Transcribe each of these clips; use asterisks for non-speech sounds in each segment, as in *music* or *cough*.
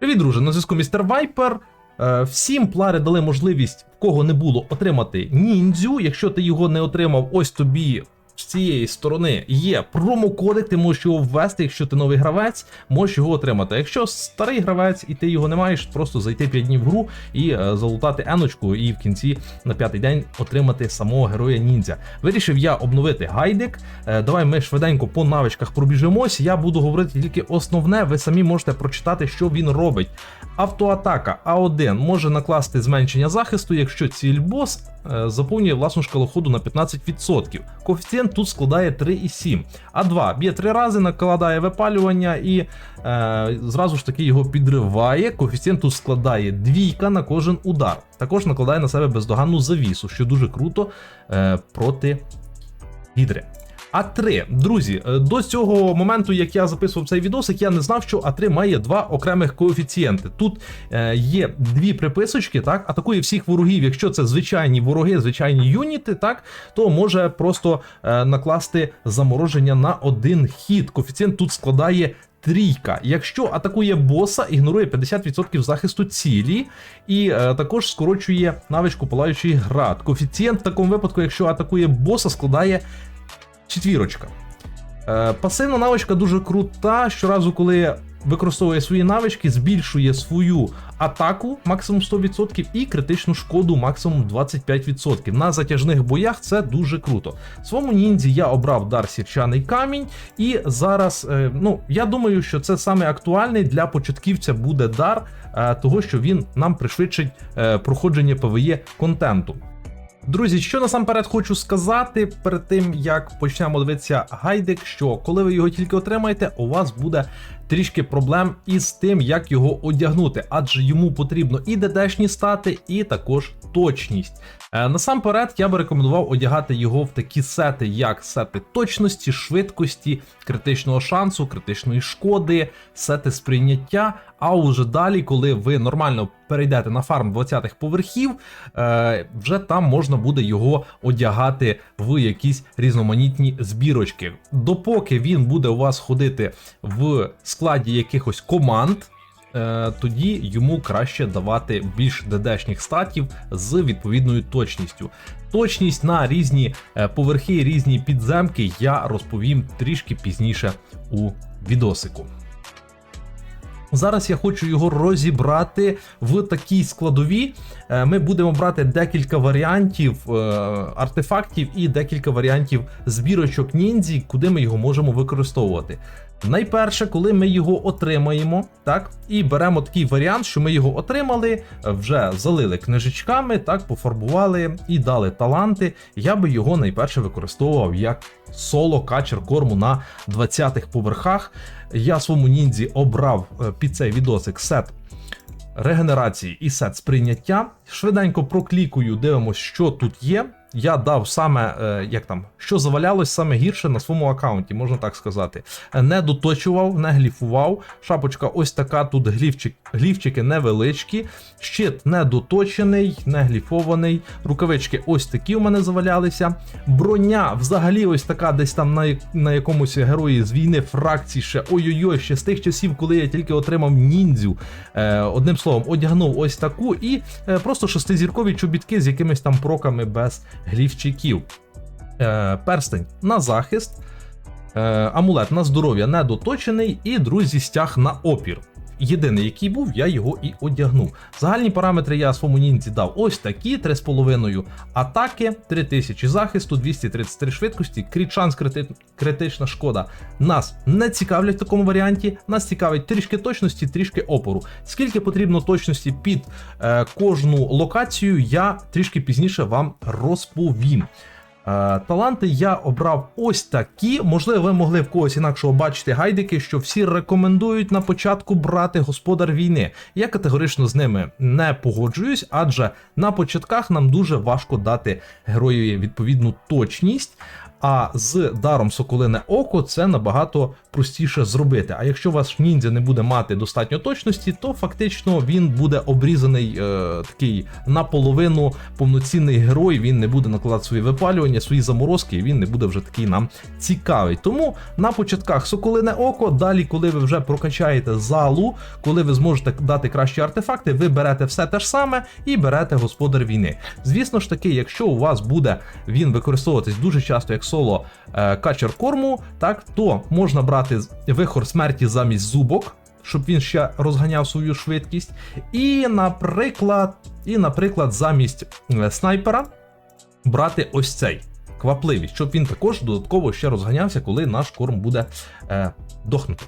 Привіт, друже, на зв'язку містер Вайпер. Е, Всім плари дали можливість, в кого не було, отримати ніндзю. Якщо ти його не отримав, ось тобі з цієї сторони є промокодик, ти можеш його ввести, якщо ти новий гравець, можеш його отримати. Якщо старий гравець і ти його не маєш, просто зайти 5 днів в гру і е, залутати еночку, і в кінці на п'ятий день отримати самого героя ніндзя. Вирішив я обновити гайдик. Е, Давай ми швиденько по навичках пробіжимось. Я буду говорити тільки основне, ви самі можете прочитати, що він робить. Автоатака А1 може накласти зменшення захисту, якщо ціль бос заповнює власну шкалу ходу на 15%. Коефіцієнт тут складає 3,7. А2 б'є 3 рази, накладає випалювання і е, зразу ж таки його підриває. Коефіцієнт тут складає двійка на кожен удар. Також накладає на себе бездоганну завісу, що дуже круто е, проти гідри. А3, друзі, е, до цього моменту, як я записував цей відосик, я не знав, що А3 має два окремих коефіцієнти. Тут е, є дві приписочки, так, атакує всіх ворогів. Якщо це звичайні вороги, звичайні юніти, так, то може просто е, накласти замороження на один хід. Коефіцієнт тут складає. Трійка. Якщо атакує боса, ігнорує 50% захисту цілі, і е, також скорочує навичку палаючий град. Коефіцієнт в такому випадку, якщо атакує боса, складає четвірочка. Е, пасивна навичка дуже крута. Щоразу, коли використовує свої навички, збільшує свою атаку максимум 100% і критичну шкоду максимум 25%. На затяжних боях це дуже круто. Своєму ніндзі я обрав дар сірчаний камінь, і зараз, е, ну, я думаю, що це саме актуальний для початківця буде дар, е, того що він нам пришвидшить проходження PvE контенту. Друзі, що насамперед хочу сказати перед тим, як почнемо дивитися гайдик, що коли ви його тільки отримаєте, у вас буде трішки проблем із тим, як його одягнути, адже йому потрібно і ДДшні стати, і також точність. Е, насамперед, я би рекомендував одягати його в такі сети, як сети точності, швидкості, критичного шансу, критичної шкоди, сети сприйняття. А уже далі, коли ви нормально перейдете на фарм 20-х поверхів, е, вже там можна буде його одягати в якісь різноманітні збірочки. Допоки він буде у вас ходити в складі якихось команд. е, Тоді йому краще давати більш ДДшних статів з відповідною точністю. Точність на різні е, поверхи, різні підземки я розповім трішки пізніше у відосику. Зараз я хочу його розібрати в такій складові. Е, Ми будемо брати декілька варіантів артефактів і декілька варіантів збірочок ніндзі, куди ми його можемо використовувати. Найперше, коли ми його отримаємо, так, і беремо такий варіант, що ми його отримали, вже залили книжечками, так, пофарбували і дали таланти. Я би його найперше використовував як соло качер корму на 20-х поверхах. Я своєму ніндзі обрав е, під цей відосик сет регенерації і сет сприйняття. Швиденько проклікую, дивимося, що тут є. Я дав саме, е, як там, що завалялось саме гірше на своєму аккаунті, можна так сказати. Не доточував, не гліфував. Шапочка ось така, тут глівчик, глівчики невеличкі. Щит не доточений, не гліфований. Рукавички ось такі у мене завалялися. Броня взагалі ось така, десь там на, на якомусь герої з війни фракції ще ой-ой-ой, ще з тих часів, коли я тільки отримав ніндзю. Е, одним словом, одягнув ось таку і е, просто шестизіркові чобітки з якимись там проками без глівчиків. Е, перстень на захист, е, амулет на здоров'я недоточений, і друзі, стяг на опір. Єдиний, який був, я його і одягнув. Загальні параметри я своєму ніндзі дав ось такі: 3,5 атаки, 3000 захисту, 233 швидкості, кріт шанс, крити... критична шкода. Нас не цікавлять в такому варіанті. Нас цікавить трішки точності, трішки опору. Скільки потрібно точності під е, кожну локацію, я трішки пізніше вам розповім. Е, Таланти я обрав ось такі. Можливо, ви могли в когось інакшого бачити гайдики, що всі рекомендують на початку брати господар війни. Я категорично з ними не погоджуюсь, адже на початках нам дуже важко дати герою відповідну точність. А з даром Соколине Око це набагато простіше зробити. А якщо ваш ніндзя не буде мати достатньо точності, то фактично він буде обрізаний е, такий наполовину повноцінний герой. Він не буде накладати свої випалювання, свої заморозки, і він не буде вже такий нам цікавий. Тому на початках Соколине Око, далі, коли ви вже прокачаєте залу, коли ви зможете дати кращі артефакти, ви берете все те ж саме і берете господар війни. Звісно ж таки, якщо у вас буде він використовуватись дуже часто як соло е, качер корму, так то можна брати вихор смерті замість зубок. Щоб він ще розганяв свою швидкість. І, наприклад, і, наприклад, замість е, снайпера брати ось цей квапливість, щоб він також додатково ще розганявся, коли наш корм буде е, дохнути.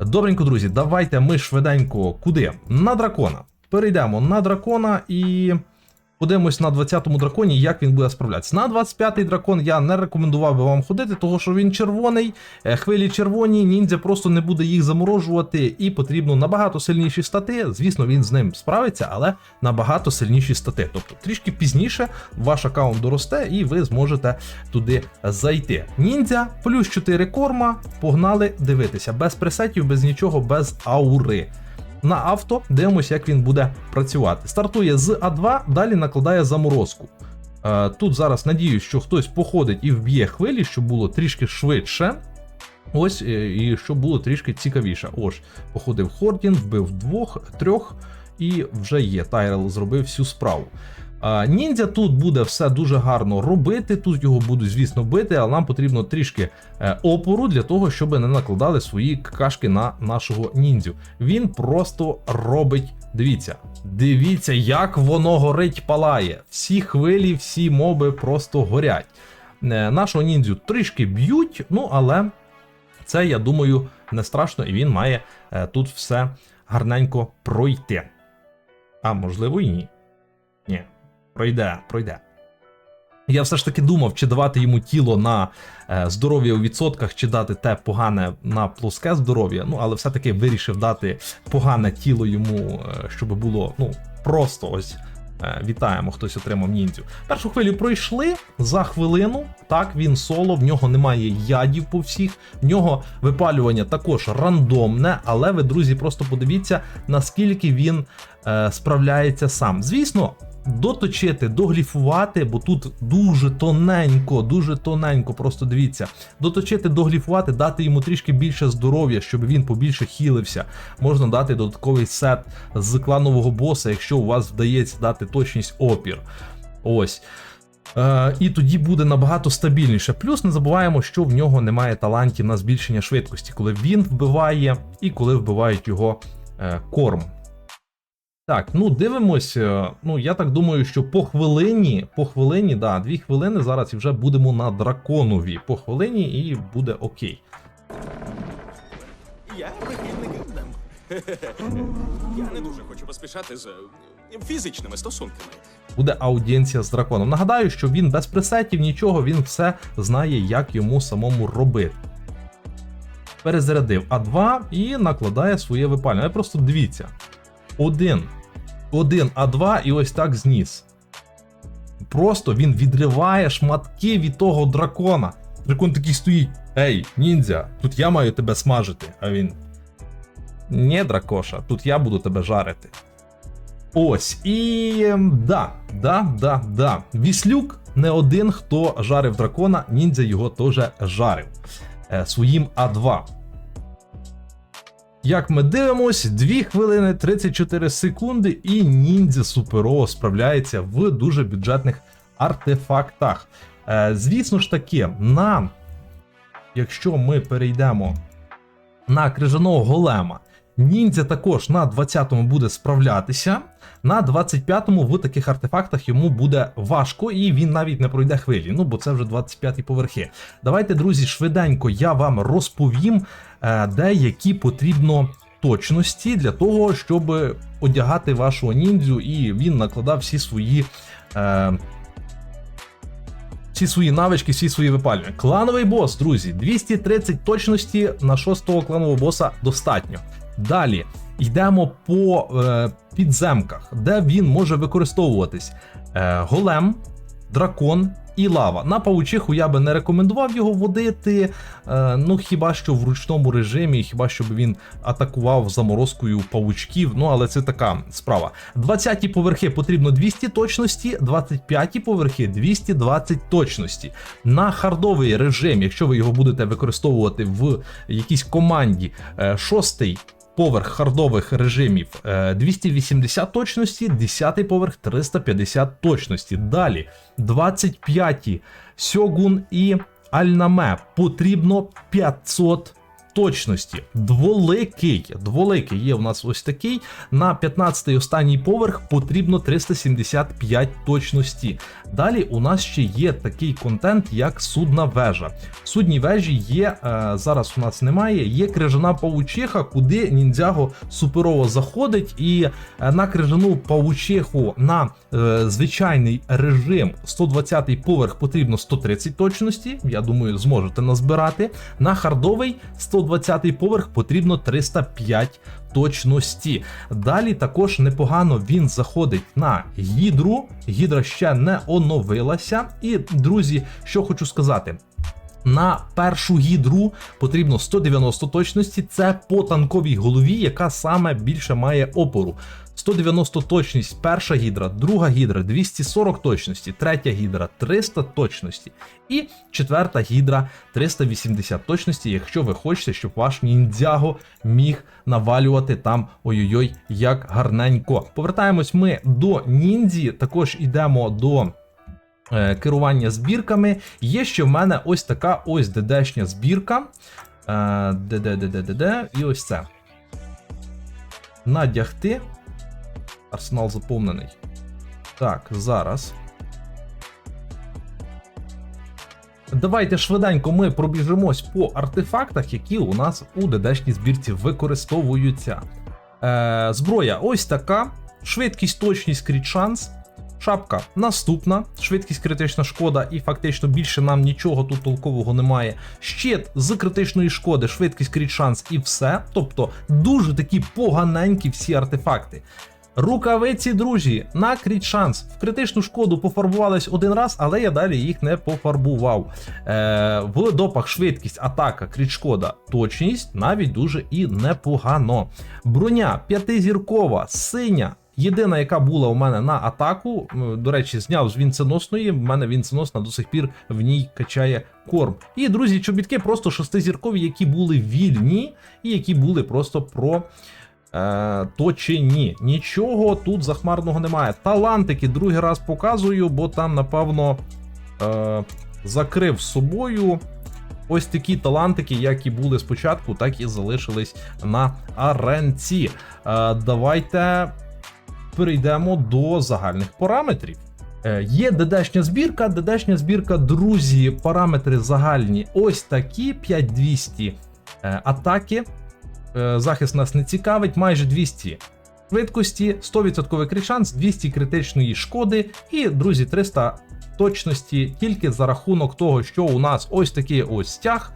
Добренько, друзі, давайте ми швиденько куди? На дракона. Перейдемо на дракона і подивимось на 20-му драконі, як він буде справлятися. На 25-й дракон я не рекомендував би вам ходити, тому що він червоний, е, хвилі червоні, ніндзя просто не буде їх заморожувати, і потрібно набагато сильніші стати. Звісно, він з ним справиться, але набагато сильніші стати. Тобто трішки пізніше ваш аккаунт доросте, і ви зможете туди зайти. Ніндзя плюс 4 корма. Погнали дивитися. Без пресетів, без нічого, без аури. На авто дивимося, як він буде працювати. Стартує з А2, далі накладає заморозку. Е, Тут зараз надіюсь, що хтось походить і вб'є хвилі, щоб було трішки швидше. Ось, е, і щоб було трішки цікавіше. Ось, походив Хордін, вбив двох, трьох, і вже є. Тайрел зробив всю справу. Ніндзя тут буде все дуже гарно робити. Тут його будуть, звісно, бити, але нам потрібно трішки е, опору для того, щоб не накладали свої какашки на нашого ніндзю. Він просто робить. Дивіться, дивіться, як воно горить, палає. Всі хвилі, всі моби просто горять. Е, Нашого ніндзю трішки б'ють, ну але це, я думаю, не страшно, і він має е, тут все гарненько пройти. А можливо і ні. Ні, пройде, пройде. Я все ж таки думав, чи давати йому тіло на е, здоров'я у відсотках, чи дати те погане на плоске здоров'я. Ну, але все-таки вирішив дати погане тіло йому, е, щоб було ну, просто ось. е, Вітаємо, хтось отримав ніндзю. Першу хвилю пройшли за хвилину. Так, він соло, в нього немає ядів по всіх, в нього випалювання також рандомне, але ви, друзі, просто подивіться, наскільки він е, справляється сам. Звісно, доточити, догліфувати, бо тут дуже тоненько, дуже тоненько, просто дивіться. Доточити, догліфувати, дати йому трішки більше здоров'я, щоб він побільше хілився. Можна дати додатковий сет з кланового боса, якщо у вас вдається дати точність опір. Ось. Е, і тоді буде набагато стабільніше. Плюс не забуваємо, що в нього немає талантів на збільшення швидкості, коли він вбиває і коли вбивають його е, корм. Так, ну дивимось. е, Ну, я так думаю, що по хвилині, по хвилині, да, дві хвилини зараз і вже будемо на драконові. По хвилині і буде окей. Я прихильник Гендам. *laughs* Я не дуже хочу поспішати з е, фізичними стосунками. Буде аудієнція з драконом. Нагадаю, що він без пресетів, нічого, він все знає, як йому самому робити. Перезарядив А2 і накладає своє випалення. Ви просто дивіться. Один. Один А2 і ось так зніс. Просто він відриває шматки від того дракона. Дракон такий стоїть. Ей, ніндзя, тут я маю тебе смажити. А він. Ні, дракоша, тут я буду тебе жарити. Ось, і ем, да, да, да, да. Віслюк не один, хто жарив дракона, ніндзя його теж жарив е, своїм А2. Як ми дивимось, 2 хвилини 34 секунди, і ніндзя суперово справляється в дуже бюджетних артефактах. Е, звісно ж таки, на якщо ми перейдемо на крижаного голема, ніндзя також на 20-му буде справлятися. На 25-му в таких артефактах йому буде важко, і він навіть не пройде хвилі. Ну бо це вже 25-ті поверхи. Давайте, друзі, швиденько я вам розповім, е, деякі потрібно точності для того, щоб одягати вашого ніндзю, і він накладав всі свої. Е, всі свої навички, всі свої випалювання. Клановий бос, друзі, 230 точності на шостого кланового боса достатньо. Далі йдемо по е, підземках, де він може використовуватись. Е, голем, дракон, і лава. На паучиху я би не рекомендував його водити. Е, ну хіба що в ручному режимі, хіба що б він атакував заморозкою павучків. Ну але це така справа. 20-ті поверхи потрібно 200 точності, 25-ті поверхи 220 точності. На хардовий режим, якщо ви його будете використовувати в якійсь команді, е, шостий поверх хардових режимів е, 280 точності, 10 поверх 350 точності. Далі 25 сьогун і альнаме потрібно 500 точності. Дволикий, дволикий є у нас ось такий. На 15-й останній поверх потрібно 375 точності. Далі у нас ще є такий контент, як судна вежа. В судній вежі є, е, зараз у нас немає, є крижана павучиха, куди ніндзяго суперово заходить, і е, на крижану павучиху на е, звичайний режим 120-й поверх потрібно 130 точності. Я думаю, зможете назбирати. На хардовий 120 поверх потрібно 305 точності. Далі також непогано він заходить на гідру. Гідра ще не оновилася. І, друзі, що хочу сказати. На першу гідру потрібно 190 точності. Це по танковій голові, яка саме більше має опору. 190 точність перша гідра, друга гідра 240 точності, третя гідра 300 точності і четверта гідра 380 точності, якщо ви хочете, щоб ваш ніндзяго міг навалювати там ой-ой-ой, як гарненько. Повертаємось ми до ніндзі, також йдемо до. Е, Керування збірками. Є ще в мене ось така ось ДДшня збірка. Е, ДД-ДД-ДД, і ось це. Надягти. Арсенал заповнений. Так, зараз. Давайте швиденько ми пробіжимось по артефактах, які у нас у ДДшній збірці використовуються. Е, зброя ось така. Швидкість, точність, кріт шанс. Шапка наступна, швидкість критична шкода, і фактично більше нам нічого тут толкового немає. Щит з критичної шкоди, швидкість, кріт шанс і все. Тобто дуже такі поганенькі всі артефакти. Рукавиці, друзі, на кріт шанс. В критичну шкоду пофарбувались один раз, але я далі їх не пофарбував. Е, в допах швидкість, атака, кріт шкода, точність навіть дуже і непогано. Броня п'ятизіркова, синя. Єдина, яка була у мене на атаку, до речі, зняв з вінценосної. В мене вінценосна до сих пір в ній качає корм. І друзі, чобітки просто шестизіркові, які були вільні, і які були просто про. Е, точені. Нічого тут захмарного немає. Талантики другий раз показую, бо там, напевно, е, закрив собою. Ось такі талантики, як і були спочатку, так і залишились на аренці. Е, давайте перейдемо до загальних параметрів. Е, Є ДДшня збірка, ДДшня збірка, друзі, параметри загальні ось такі: 5200 е, атаки. Е, Захист нас не цікавить, майже 200 швидкості, 100% крит шанс, 200 критичної шкоди і, друзі, 300 точності тільки за рахунок того, що у нас ось такий ось стяг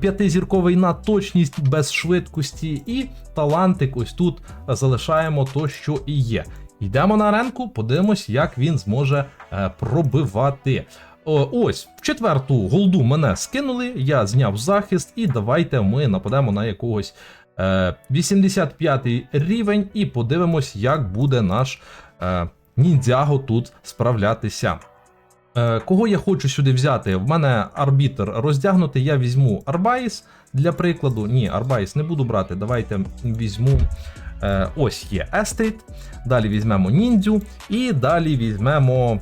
п'ятизірковий на точність без швидкості, і талантик ось тут залишаємо то, що і є. Йдемо на аренку, подивимось, як він зможе е, пробивати. Ось, в четверту голду мене скинули, я зняв захист, і давайте ми нападемо на якогось е, 85 рівень і подивимось, як буде наш е, ніндзяго тут справлятися. Е, кого я хочу сюди взяти? В мене арбітр роздягнутий, я візьму Арбаїс для прикладу. Ні, Арбаїс не буду брати. Давайте візьму. Е, ось є Естріт. Далі візьмемо ніндзю. І далі візьмемо.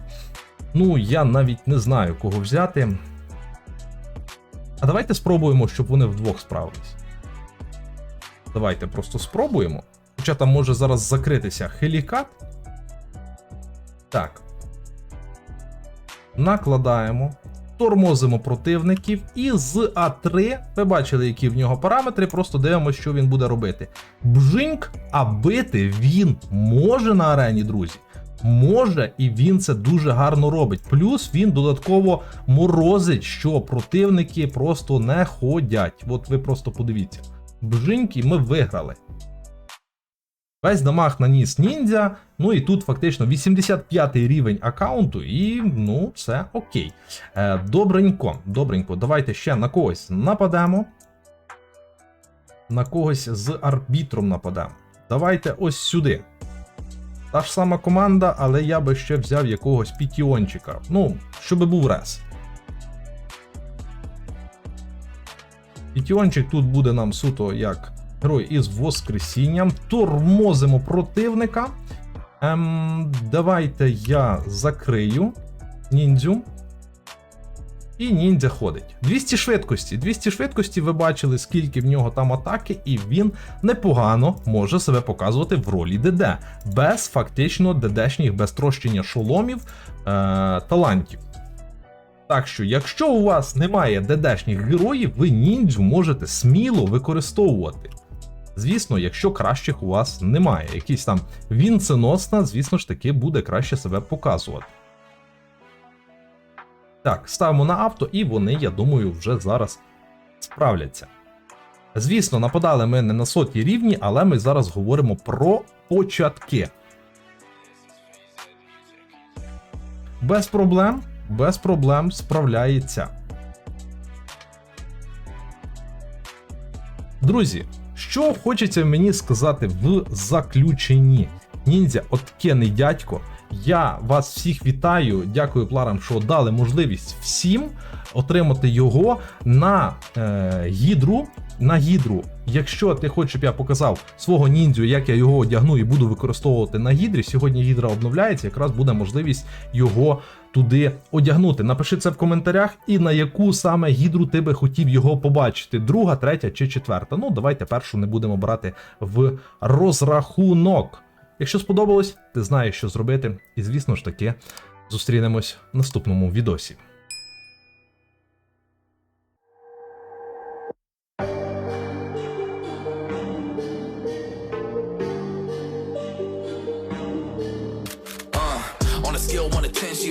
Ну, я навіть не знаю, кого взяти. А давайте спробуємо, щоб вони вдвох справились. Давайте просто спробуємо. Хоча там може зараз закритися хелікат. Так. Накладаємо. Тормозимо противників. І з А3, ви бачили, які в нього параметри, просто дивимося, що він буде робити. Бжиньк, а бити він може на арені, друзі. Може, і він це дуже гарно робить. Плюс він додатково морозить, що противники просто не ходять. От ви просто подивіться. Бжиньки ми виграли. Весь дамаг наніс ніндзя. Ну і тут фактично 85 рівень аккаунту, і ну, це окей. Е, добренько, добренько. Давайте ще на когось нападемо. На когось з арбітром нападемо. Давайте ось сюди. Та ж сама команда, але я би ще взяв якогось пітіончика. Ну, щоб був рес. Пітіончик тут буде нам суто як герой із Воскресінням. Тормозимо противника. Ем, давайте я закрию ніндзю. І ніндзя ходить. 200 швидкості. 200 швидкості ви бачили, скільки в нього там атаки, і він непогано може себе показувати в ролі ДД. Без фактично ДДшніх, без трощення шоломів е- талантів. Так що, якщо у вас немає ДДшніх героїв, ви ніндзю можете сміло використовувати. Звісно, якщо кращих у вас немає. Якийсь там вінценосна, звісно ж таки, буде краще себе показувати. Так, ставимо на авто, і вони, я думаю, вже зараз справляться. Звісно, нападали ми не на соті рівні, але ми зараз говоримо про початки. Без проблем, без проблем справляється. Друзі, що хочеться мені сказати в заключенні? Ніндзя, откений дядько. Я вас всіх вітаю. Дякую пларам, що дали можливість всім отримати його на е, гідру. На гідру. Якщо ти хочеш, щоб я показав свого ніндзю, як я його одягну і буду використовувати на гідрі, сьогодні гідра обновляється, якраз буде можливість його туди одягнути. Напиши це в коментарях, і на яку саме гідру ти би хотів його побачити: друга, третя чи четверта. Ну, давайте першу не будемо брати в розрахунок. Якщо сподобалось, ти знаєш, що зробити. І звісно ж таки, зустрінемось в наступному відосі.